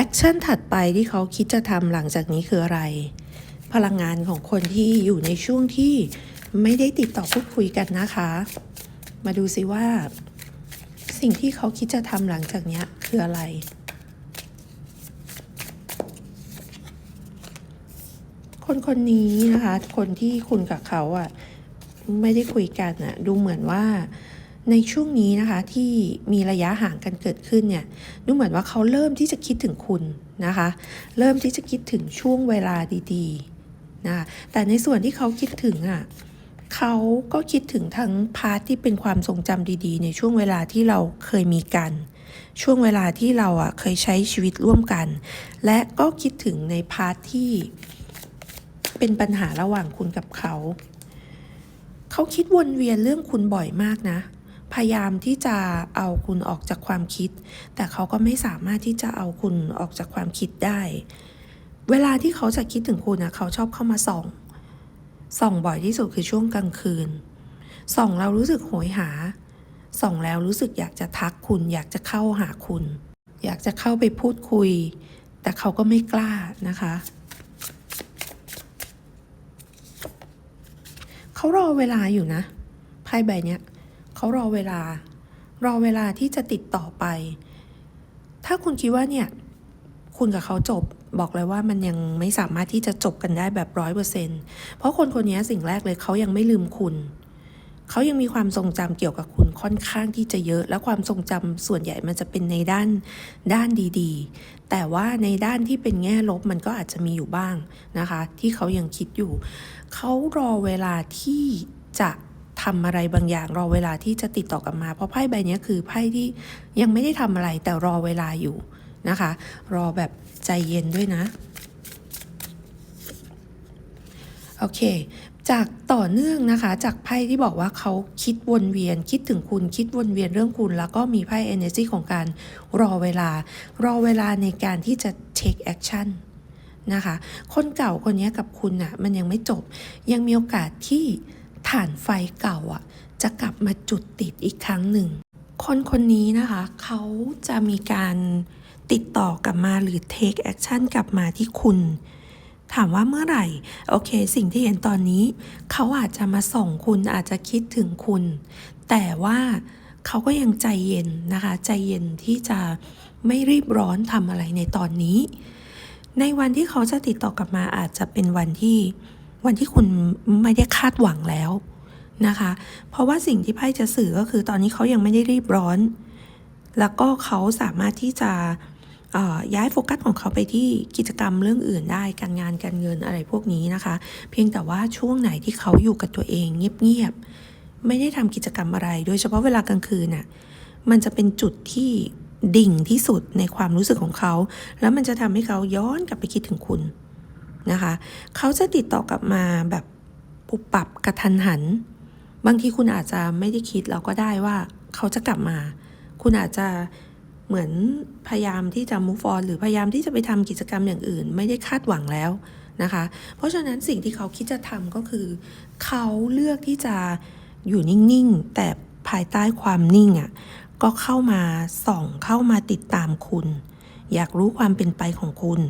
แอคชั่นถัดไปที่เขาคิดจะทำหลังจากนี้คืออะไร พลังงานของคนที่อยู่ในช่วงที่ไม่ได้ติดต่อพูดคุยกันนะคะ มาดูสิว่า สิ่งที่เขาคิดจะทำหลังจากนี้คืออะไร คนคนนี้นะคะ คนที่คุณกับเขาอะ่ะไม่ได้คุยกันอะ่ะดูเหมือนว่า ในช่วงนี้นะคะที่มีระยะห่างกันเกิดขึ้นเนี่ยดูเหมือนว่าเขาเริ่มที่จะคิดถึงคุณนะคะ เริ่มที่จะคิดถึงช่วงเวลาดีๆนะคะแต่ในส่วนที่เขาคิดถึงอะเขาก็คิดถึงทั้งพาร์ทที่เป็นความทรงจำดีๆ ในช่วงเวลาที่เราเคยมีกัน ช่วงเวลาที่เราอะเคยใช้ชีวิตร่วมกัน และก็คิดถึงในพาร์ทที่เป็นปัญหาระหว่างคุณกับเขา เขาคิดวนเวียนเรื่องคุณบ่อยมากนะ พยายามที่จะเอาคุณออกจากความคิด แต่เขาก็ไม่สามารถที่จะเอาคุณออกจากความคิดได้ เวลาที่เขาจะคิดถึงคุณนะเขาชอบเข้ามาส่อง ส่องบ่อยที่สุดคือช่วงกลางคืน ส่องเรารู้สึกโหยหา ส่องแล้วรู้สึกอยากจะทักคุณ อยากจะเข้าหาคุณ อยากจะเข้าไปพูดคุย แต่เขาก็ไม่กล้านะคะเขารอเวลาอยู่นะไพ่ใบเนี้ย เขารอเวลา รอเวลาที่จะติดต่อไป ถ้าคุณคิดว่าเนี่ย คุณกับเขาจบบอกเลยว่ามันยังไม่สามารถที่จะจบกันได้แบบร้อยเปอร์เซ็นเพราะคนคนนี้สิ่งแรกเลยเขายังไม่ลืมคุณ เขายังมีความทรงจำเกี่ยวกับคุณค่อนข้างที่จะเยอะ และความทรงจำส่วนใหญ่มันจะเป็นในด้านด้านดีๆ แต่ว่าในด้านที่เป็นแง่ลบมันก็อาจจะมีอยู่บ้างนะคะ ที่เขายังคิดอยู่ เขารอเวลาที่จะ ทำอะไรบางอย่างรอเวลาที่จะติดต่อกับมา เพราะไพ่ใบนี้คือไพ่ที่ยังไม่ได้ทำอะไรแต่รอเวลาอยู่นะคะ รอแบบใจเย็นด้วยนะโอเค จากต่อเนื่องนะคะ จากไพ่ที่บอกว่าเขาคิดวนเวียน คิดถึงคุณคิดวนเวียนเรื่องคุณ แล้วก็มีไพ่ energy ของการรอเวลา รอเวลาในการที่จะ take action นะคะ คนเก่าคนนี้กับคุณน่ะมันยังไม่จบ ยังมีโอกาสที่ ฐานไฟเก่าอะ จะกลับมาจุดติดอีกครั้งหนึ่ง คนคนนี้นะคะ เขาจะมีการติดต่อกลับมาหรือ take action กลับมาที่คุณ ถามว่าเมื่อไหร่ โอเค สิ่งที่เห็นตอนนี้ เขาอาจจะมาส่งคุณอาจจะคิดถึงคุณ แต่ว่าเขาก็ยังใจเย็นนะคะ ใจเย็นที่จะไม่รีบร้อนทำอะไรในตอนนี้ ในวันที่เขาจะติดต่อกลับมาอาจจะเป็นวันที่ วันที่คุณไม่ได้คาดหวังแล้วนะคะ เพราะว่าสิ่งที่ไพ่จะสื่อก็คือตอนนี้เขายังไม่ได้รีบร้อน แล้วก็เขาสามารถที่จะย้ายโฟกัสของเขาไปที่กิจกรรมเรื่องอื่นได้ การงานการเงินอะไรพวกนี้นะคะ เพียงแต่ว่าช่วงไหนที่เขาอยู่กับตัวเองเงียบๆ ไม่ได้ทำกิจกรรมอะไร โดยเฉพาะเวลากลางคืนน่ะ มันจะเป็นจุดที่ดิ่งที่สุดในความรู้สึกของเขา แล้วมันจะทำให้เขาย้อนกลับไปคิดถึงคุณ นะคะ เขาจะติดต่อกลับมาแบบปุบปับกระทันหัน บางทีคุณอาจจะไม่ได้คิดเราก็ได้ว่าเขาจะกลับมา คุณอาจจะเหมือนพยายามที่จะ move on หรือพยายามที่จะไปทำกิจกรรมอย่างอื่น ไม่ได้คาดหวังแล้วนะคะ เพราะฉะนั้นสิ่งที่เขาคิดจะทำก็คือ เขาเลือกที่จะอยู่นิ่งๆ แต่ภายใต้ความนิ่งอะ่ะก็เข้ามาส่องเข้ามาติดตามคุณ อยากรู้ความเป็นไปของคุณ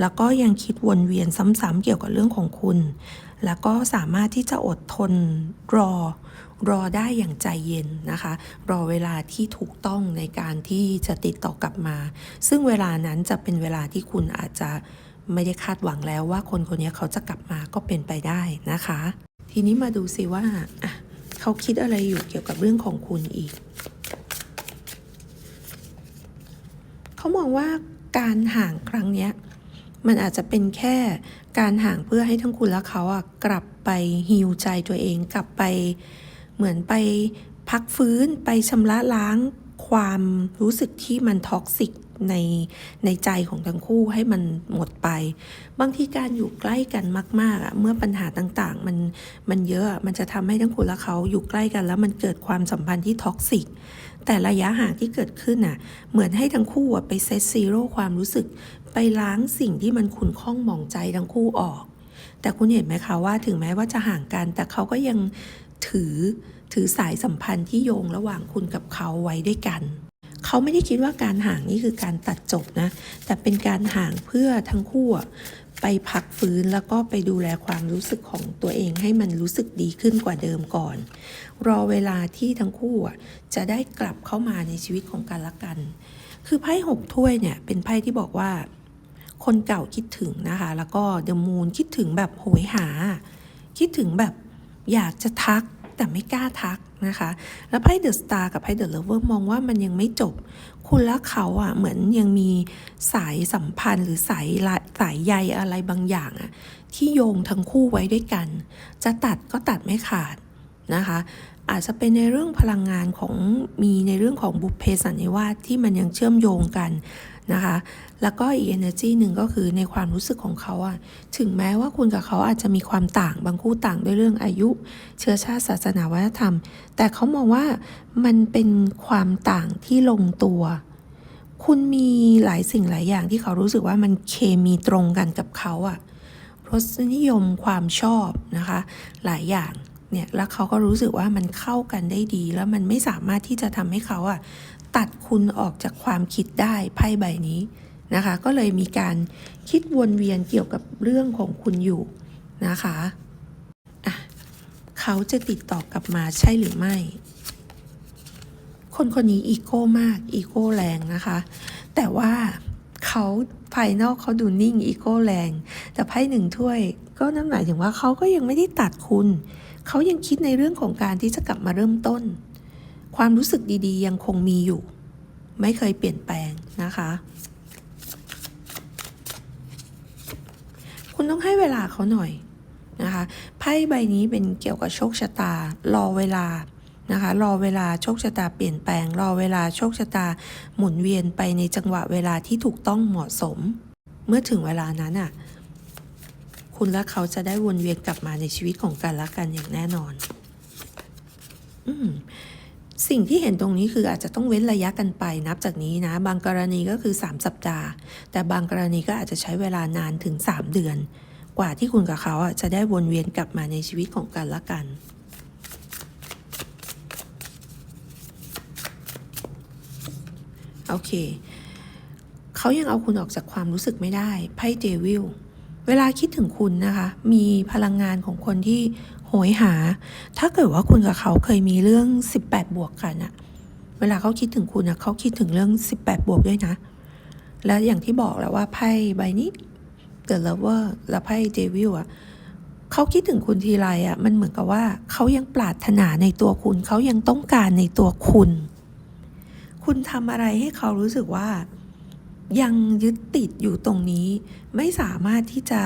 แล้วก็ยังคิดวนเวียนซ้ำๆเกี่ยวกับเรื่องของคุณ แล้วก็สามารถที่จะอดทนรอรอได้อย่างใจเย็นนะคะ รอเวลาที่ถูกต้องในการที่จะติดต่อกลับมา ซึ่งเวลานั้นจะเป็นเวลาที่คุณอาจจะไม่ได้คาดหวังแล้วว่าคนคนนี้เขาจะกลับมาก็เป็นไปได้นะคะ ทีนี้มาดูสิว่าเขาคิดอะไรอยู่เกี่ยวกับเรื่องของคุณอีก เขามองว่าการห่างครั้งนี้มันอาจจะเป็นแค่การห่างเพื่อให้ทั้งคุณและเขาอะกลับไปฮิวใจตัวเอง กลับไปเหมือนไปพักฟื้นไปชำระล้างความรู้สึกที่มันท็อกซิก ในในใจของทั้งคู่ให้มันหมดไป บางทีการอยู่ใกล้กันมากๆอะเมื่อปัญหาต่างๆ มันมันเยอะมันจะทำให้ทั้งคุณและเขาอยู่ใกล้กัน แล้วมันเกิดความสัมพันธ์ที่ท็อกซิกแต่ระยะห่างที่เกิดขึ้นน่ะเหมือนให้ทั้งคู่อะไปเซตซีโร่ความรู้สึก ไปล้างสิ่งที่มันขุ่นข้องหมองใจทั้งคู่ออก แต่คุณเห็นไหมคะว่าถึงแม้ว่าจะห่างกัน แต่เขาก็ยังถือถือสายสัมพันธ์ที่โยงระหว่างคุณกับเขาไว้ด้วยกัน เขาไม่ได้คิดว่าการห่างนี่คือการตัดจบนะ แต่เป็นการห่างเพื่อทั้งคู่ไปพักฟื้นแล้วก็ไปดูแลความรู้สึกของตัวเองให้มันรู้สึกดีขึ้นกว่าเดิมก่อน รอเวลาที่ทั้งคู่จะได้กลับเข้ามาในชีวิตของกันและกัน คือไพ่หกถ้วยเนี่ยเป็นไพ่ที่บอกว่า คนเก่าคิดถึงนะคะ แล้วก็เดอะมูนคิดถึงแบบโหยหา คิดถึงแบบอยากจะทัก แต่ไม่กล้าทักนะคะ แล้วไพ่เดอะสตาร์กับไพ่เดอะเลเวอร์มองว่ามันยังไม่จบ คุณและเขาอะเหมือนยังมีสายสัมพันธ์ หรือสายสายใยอะไรบางอย่างอะที่โยงทั้งคู่ไว้ด้วยกัน จะตัดก็ตัดไม่ขาดนะคะ อาจจะเป็นในเรื่องพลังงานของมีในเรื่องของบุพเพสันนิวาสที่มันยังเชื่อมโยงกัน นะคะ แล้วก็อีก energy หนึ่งก็คือในความรู้สึกของเขาอะถึงแม้ว่าคุณกับเขาอาจจะมีความต่างบางคู่ต่างด้วยเรื่องอายุ เชื้อชาติศาสนาวัฒนธรรม แต่เขามองว่ามันเป็นความต่างที่ลงตัว คุณมีหลายสิ่งหลายอย่างที่เขารู้สึกว่ามันเคมีตรงกันกับเขาอะรสนิยมความชอบนะคะ หลายอย่างเนี่ยแล้วเขาก็รู้สึกว่ามันเข้ากันได้ดี แล้วมันไม่สามารถที่จะทำให้เขาอะ ตัดคุณออกจากความคิดได้ไพ่ใบนี้นะคะ ก็เลยมีการคิดวนเวียนเกี่ยวกับเรื่องของคุณอยู่นะคะะเขาจะติดต่อกลับมาใช่หรือไม่ คนคนนี้อีโก้มากอีโก้แรงนะคะ แต่ว่าเขาภายนอกเขาดูนิ่งอีโก้แรง แต่ไพ่หนึ่งถ้วย ก็นั่นหมายถึงว่าเขาก็ยังไม่ได้ตัดคุณ เขายังคิดในเรื่องของการที่จะกลับมาเริ่มต้น ความรู้สึกดีๆ ยังคงมีอยู่ ไม่เคยเปลี่ยนแปลงนะคะ คุณต้องให้เวลาเขาหน่อยนะคะไพ่ใบนี้เป็นเกี่ยวกับโชคชะตา รอเวลานะคะรอเวลาโชคชะตาเปลี่ยนแปลง รอเวลาโชคชะตาหมุนเวียนไปในจังหวะเวลาที่ถูกต้องเหมาะสม เมื่อถึงเวลานั้นอะคุณและเขาจะได้วนเวียนกลับมาในชีวิตของกันและกันอย่างแน่นอน อืม สิ่งที่เห็นตรงนี้คืออาจจะต้องเว้นระยะกันไปนับจากนี้นะ บางกรณีก็คือ 3 สัปดาห์ แต่บางกรณีก็อาจจะใช้เวลานานถึง 3 เดือน กว่าที่คุณกับเขาจะได้วนเวียนกลับมาในชีวิตของกันและกันโอเค เขายังเอาคุณออกจากความรู้สึกไม่ได้ ไพ่เดวิล เวลาคิดถึงคุณนะคะ มีพลังงานของคนที่ โหยหา ถ้าเกิดว่าคุณกับเขาเคยมีเรื่อง 18 บวกกันอะเวลาเขาคิดถึงคุณอะเขาคิดถึงเรื่อง 18 บวกด้วยนะ แล้วอย่างที่บอกแล้วว่าไพ่ใบนี้ The Lover และไพ่เดวิลอะเขาคิดถึงคุณทีไรอะมันเหมือนกับว่าเขายังปรารถนาในตัวคุณ เขายังต้องการในตัวคุณ คุณทำอะไรให้เขารู้สึกว่ายังยึดติดอยู่ตรงนี้ ไม่สามารถที่จะ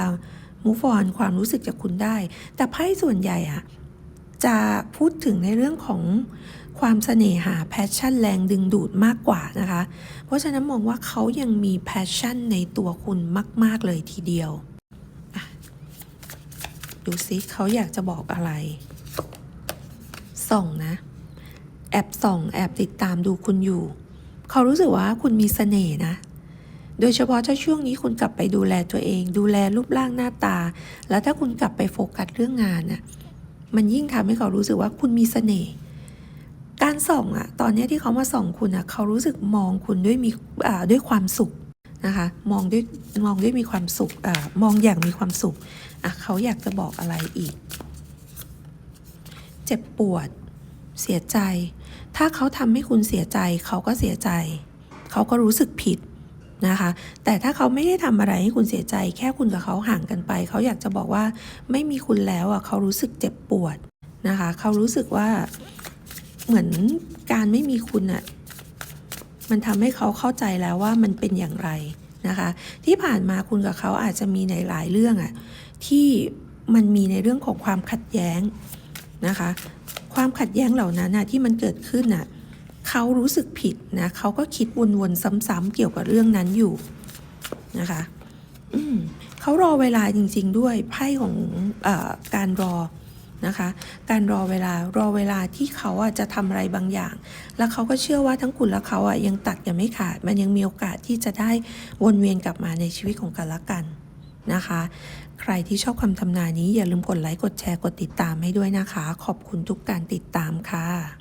มูฟออนความรู้สึกจากคุณได้ แต่ไพ่ส่วนใหญ่อะจะพูดถึงในเรื่องของความเสน่หาแพชชั่นแรงดึงดูดมากกว่านะคะ เพราะฉะนั้นมองว่าเขายังมีแพชชั่นในตัวคุณมาก ๆ เลยทีเดียว ดูซิเขาอยากจะบอกอะไร ส่องนะ แอบส่อง แอบติดตามดูคุณอยู่ เขารู้สึกว่าคุณมีเสน่ห์นะ โดยเฉพาะถ้าช่วงนี้คุณกลับไปดูแลตัวเอง ดูแลรูปร่างหน้าตา แล้วถ้าคุณกลับไปโฟกัสเรื่องงานน่ะมันยิ่งทำให้เขารู้สึกว่าคุณมีเสน่ห์การส่องอะตอนนี้ที่เขามาส่องคุณอะเขารู้สึกมองคุณด้วยมีอ่าด้วยความสุขนะคะมองด้วยมองด้วยมีความสุขอ่ามองอย่างมีความสุขอะเขาอยากจะบอกอะไรอีก เจ็บปวด เสียใจ ถ้าเขาทำให้คุณเสียใจ เขาก็เสียใจ เขาก็รู้สึกผิด นะคะ แต่ถ้าเขาไม่ได้ทำอะไรให้คุณเสียใจ แค่คุณกับเขาห่างกันไป เขาอยากจะบอกว่าไม่มีคุณแล้วอะเขารู้สึกเจ็บปวดนะคะ เขารู้สึกว่าเหมือนการไม่มีคุณอะมันทำให้เขาเข้าใจแล้วว่ามันเป็นอย่างไรนะคะ ที่ผ่านมาคุณกับเขาอาจจะมีในหลายเรื่องอะที่มันมีในเรื่องของความขัดแย้งนะคะ ความขัดแย้งเหล่านั้นน่ะที่มันเกิดขึ้นน่ะ เขารู้สึกผิดนะเขาก็คิดวนๆซ้ำๆเกี่ยวกับเรื่องนั้นอยู่นะคะ อืมเขารอเวลาจริง ๆ ด้วยไพ่ของอการรอนะคะ การรอเวลารอเวลาที่เขาอะจะทำอะไรบางอย่าง แล้วเขาก็เชื่อว่าทั้งคุณและเขาอะยังตัดกันไม่ขาด มันยังมีโอกาสที่จะได้วนเวียนกลับมาในชีวิตของกันและกันนะคะ ใครที่ชอบคำทำนายนี้อย่าลืมกดไลค์กดแชร์กดติดตามให้ด้วยนะคะ ขอบคุณทุกการติดตามค่ะ